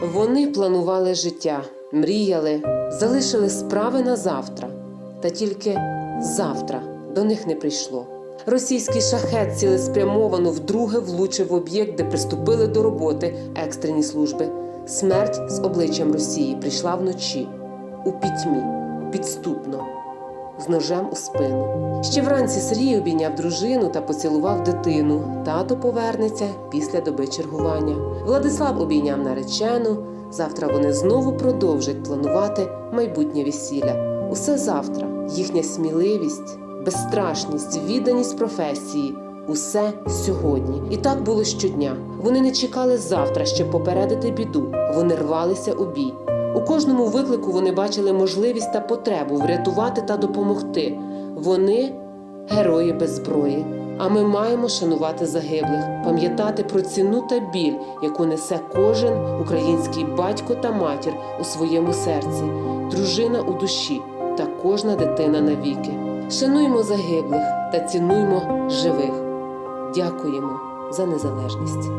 Вони планували життя, мріяли, залишили справи на завтра. Та тільки завтра до них не прийшло. Російський шахет цілеспрямовано вдруге влучив об'єкт, де приступили до роботи екстрені служби. Смерть з обличчям Росії прийшла вночі, у пітьмі, підступно, з ножем у спину. Ще вранці Сергій обійняв дружину та поцілував дитину. Тато повернеться після доби чергування. Владислав обійняв наречену. Завтра вони знову продовжать планувати майбутнє весілля. Усе завтра. Їхня сміливість, безстрашність, відданість професії. Усе сьогодні. І так було щодня. Вони не чекали завтра, щоб попередити біду. Вони рвалися у бій. У кожному виклику вони бачили можливість та потребу врятувати та допомогти. Вони герої без зброї. А ми маємо шанувати загиблих, пам'ятати про ціну та біль, яку несе кожен український батько та матір у своєму серці, дружина у душі та кожна дитина навіки. Шануймо загиблих та цінуймо живих. Дякуємо за незалежність.